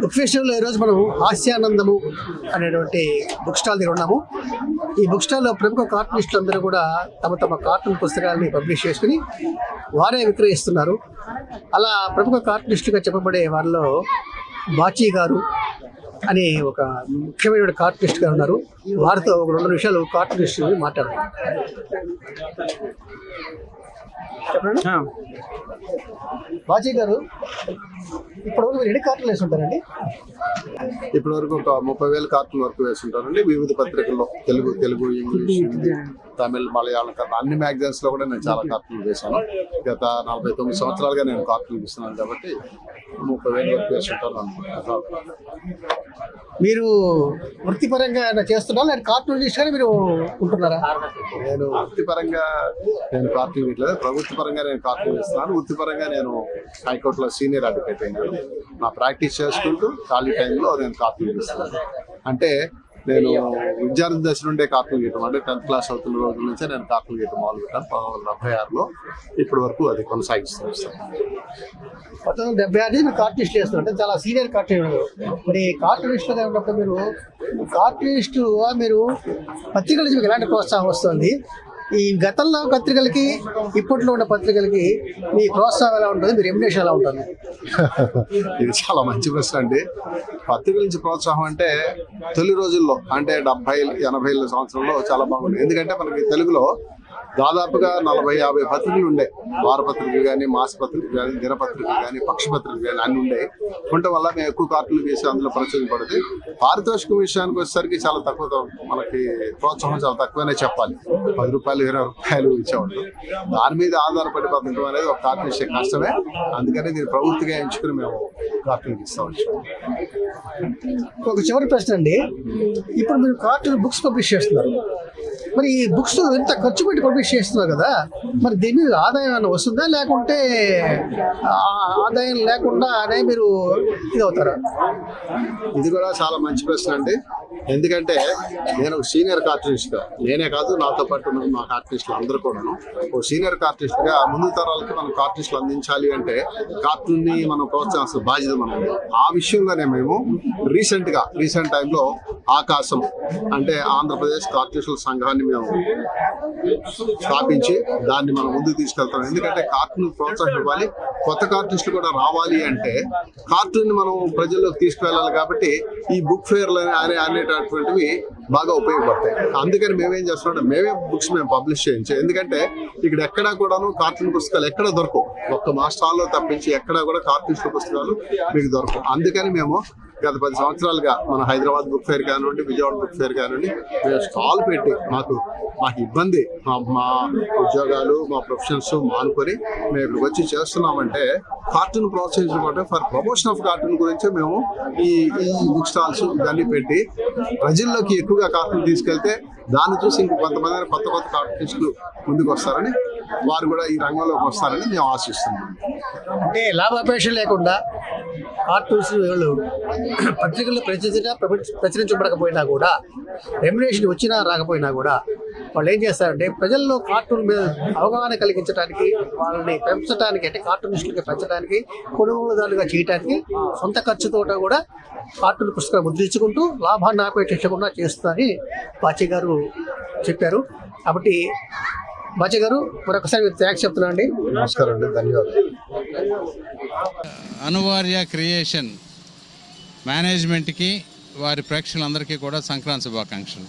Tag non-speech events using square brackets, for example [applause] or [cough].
Book ఫెస్టివల్లో ఈరోజు మనం హాస్యానందము అనేటువంటి బుక్ స్టాల్ దగ్గర ఉన్నాము. ఈ బుక్ స్టాల్లో ప్రముఖ కార్టూనిస్టులు అందరూ కూడా తమ తమ కార్టూన్ పుస్తకాలని పబ్లిష్ చేసుకుని వారే విక్రయిస్తున్నారు. అలా ప్రముఖ కార్టూనిస్టులుగా చెప్పబడే వారిలో బాచీ గారు అనే ఒక ముఖ్యమైన కార్టూనిస్ట్ గారు ఉన్నారు. వారితో ఒక రెండు నిమిషాలు కార్టూనిస్ట్ మాట్లాడారు బాచీ గారు ఇప్పుడు మీరు ఎన్ని కార్టూన్లు వేసి ఉంటారండి ఇప్పటి వరకు ఒక ముప్పై వేల కార్టూన్ వరకు వేస్తుంటానండి వివిధ పత్రికల్లో తెలుగు తెలుగు ఇంగ్లీష్ హిందీ తమిళ్ మలయాళం కన్నడ అన్ని మ్యాగజైన్స్లో కూడా నేను చాలా కార్టూన్లు వేశాను. గత నలభై తొమ్మిది సంవత్సరాలుగా నేను కార్టూన్ ఇస్తున్నాను కాబట్టి ముప్పై వేల వరకు వేస్తుంటాను అనుకుంటున్నాను మీరు వృత్తిపరంగా ఏమైనా చేస్తున్నారా? లేదా కార్టూనిస్ట్ గానే మీరు ఉంటున్నారా? నేను వృత్తిపరంగా నేను కార్టూన్ ఇట్లేదు ప్రభుత్వ పరంగా నేను కార్టూన్ ఇస్తున్నాను వృత్తిపరంగా నేను హైకోర్టులో సీనియర్ అడ్వకేట్ అయినాను నా ప్రాక్టీస్ చేసుకుంటూ ఖాళీ టైంలో నేను కార్టూన్ ఇస్తున్నాను అంటే నేను విద్యార్థి దశ నుండే కార్టూన్ గీయటం అంటే టెన్త్ క్లాస్ అవుతున్న రోజుల నుంచే నేను కార్టూన్ గీయటం మొదలు పెట్టాను పంతొమ్మిది వందల డెబ్బై ఆరులో ఇప్పటి వరకు అది కొనసాగిస్తూ వస్తాను పంతొమ్మిది వందల డెబ్బై ఆరు మీరు కార్టూనిస్ట్ చేస్తున్నారు. అంటే చాలా సీనియర్ కార్టూనిస్ట్ మరి కార్టూనిస్ట్గా ఉన్నప్పుడు మీరు కార్టూనిస్ట్ మీరు పత్రికల నుంచి మీకు ఎలాంటి ప్రోత్సాహం వస్తుంది? ఈ గతంలో పత్రికలకి ఇప్పట్లో ఉన్న పత్రికలకి మీ ప్రోత్సాహం ఎలా ఉంటుంది? మీ రెమ్యునేషన్ ఎలా ఉంటుంది? [laughs] ఇది చాలా మంచి ప్రశ్న అండి. పత్రికల నుంచి ప్రోత్సాహం అంటే తొలి రోజుల్లో అంటే డెబ్బై ఎనభై సంవత్సరంలో చాలా బాగుంది ఎందుకంటే మనకి తెలుగులో దాదాపుగా నలభై యాభై పత్రికలు ఉండే. వారపత్రికలు కానీ మాస పత్రికలు కానీ దినపత్రికలు కానీ పక్షపత్రికలు కానీ అన్ని ఉండే. ఉండటం వల్ల మేము ఎక్కువ కార్టులు వేసి అందులో ప్రచురింపబడింది పారితోషికం విషయానికి వచ్చేసరికి చాలా తక్కువ మనకి ప్రోత్సాహం చాలా తక్కువనే చెప్పాలి. పది రూపాయలు ఇరవై రూపాయలు ఇచ్చేవాళ్ళు. దాని మీద ఆధారపడి బతకడం అనేది ఒక కార్టూన్ ఇచ్చే కష్టమే. అందుకని దీన్ని ప్రవృత్తిగా ఎంచుకుని మేము కార్టూన్ ఇస్తాం. ఒక చివరి ప్రశ్న అండి. ఇప్పుడు మీరు కార్టూన్ బుక్స్ పబ్లిష్ చేస్తున్నారు. మరి ఈ బుక్స్ ఎంత ఖర్చు పెట్టి పబ్లిష్ చేస్తున్నారు కదా మరి దీని మీద ఆదాయం ఏమైనా వస్తుందా? లేకుంటే ఆ ఆదాయం లేకుండానే మీరు ఇది అవుతారా ఇది కూడా చాలా మంచి ప్రశ్న అండి. ఎందుకంటే నేను సీనియర్ కార్టూనిస్ట్గా నేనే కాదు నాతో పాటు మా కార్టూనిస్టులు అందరూ కూడాను. ఒక సీనియర్ కార్టూనిస్ట్గా ముందు తరాలకి మనం కార్టూనిస్టులు అందించాలి అంటే కార్టూన్ని మనం ప్రోత్సహించాల్సిన బాధ్యత మనం ఆ విషయంలోనే మేము రీసెంట్గా రీసెంట్ టైంలో ఆకాశం అంటే ఆంధ్రప్రదేశ్ కార్టూనిస్టుల సంఘాన్ని మేము స్థాపించి దాన్ని మనం ముందుకు తీసుకెళ్తాం. ఎందుకంటే కార్టూన్ ప్రోత్సాహం ఇవ్వాలి కొత్త కార్టూనిస్టులు కూడా రావాలి అంటే కార్టూన్ మనం ప్రజల్లోకి తీసుకువెళ్ళాలి కాబట్టి ఈ బుక్ ఫేర్లు అనే అనేటటువంటివి బాగా ఉపయోగపడతాయి. అందుకని మేమేం చేస్తున్నాం మేమే బుక్స్ మేము పబ్లిష్ చేయించాం ఎందుకంటే ఇక్కడ ఎక్కడా కూడాను కార్టూన్ పుస్తకాలు ఎక్కడ దొరకవు. ఒక్క మా స్టాల్లో తప్పించి ఎక్కడా కూడా కార్టూనిస్ట్ పుస్తకాలు మీకు దొరకవు. అందుకని మేము గత పది సంవత్సరాలుగా మన హైదరాబాద్ బుక్ ఫేర్ కానివ్వండి విజయవాడ బుక్ ఫేర్ కానివ్వండి మేము స్టాల్ పెట్టి మాకు మాకు ఇబ్బంది మా ఉద్యోగాలు మా ప్రొఫెషన్స్ మానుకొని మేము ఇక్కడికి వచ్చి చేస్తున్నామంటే కార్టూన్ ప్రోత్సహించడం ఫర్ ప్రమోషన్ ఆఫ్ కార్టూన్ గురించి మేము ఈ ఈ బుక్ స్టాల్స్ ఇవన్నీ పెట్టి ప్రజల్లోకి ఎక్కువగా కార్టూన్ తీసుకెళ్తే దాన్ని చూసి ఇంక కొంతమంది కొత్త కొత్త కార్టూనిస్టులు ముందుకు వస్తారని వారు కూడా ఈ రంగంలోకి వస్తారని మేము ఆశిస్తున్నాం. అంటే లాభాపేక్ష లేకుండా కార్టూన్స్ వాళ్ళు పత్రికల్లో ప్రచురించినా ప్రపంచ- ప్రచురించబడకపోయినా కూడా రెమ్యునేషన్ వచ్చినా రాకపోయినా కూడా వాళ్ళు ఏం చేస్తారంటే ప్రజల్లో కార్టూన్ మీద అవగాహన కలిగించడానికి వాళ్ళని పెంచడానికి అంటే కార్టూనిస్టులుగా పెంచడానికి కొనుగోలుదారులుగా చేయడానికి సొంత ఖర్చుతో కూడా కార్టూన్ పుస్తకాలు ముద్రించుకుంటూ లాభాన్ని ఆపేక్షకుండా చేస్తుందని బాచి గారు చెప్పారు. కాబట్టి బాచి గారు మరొకసారి మీరు థ్యాంక్స్ చెప్తున్నా అండి నమస్కారం అండి ధన్యవాదాలు. అనువార్య క్రియేషన్ మేనేజ్మెంట్కి వారి ప్రేక్షకులందరికీ కూడా సంక్రాంతి శుభాకాంక్షలు.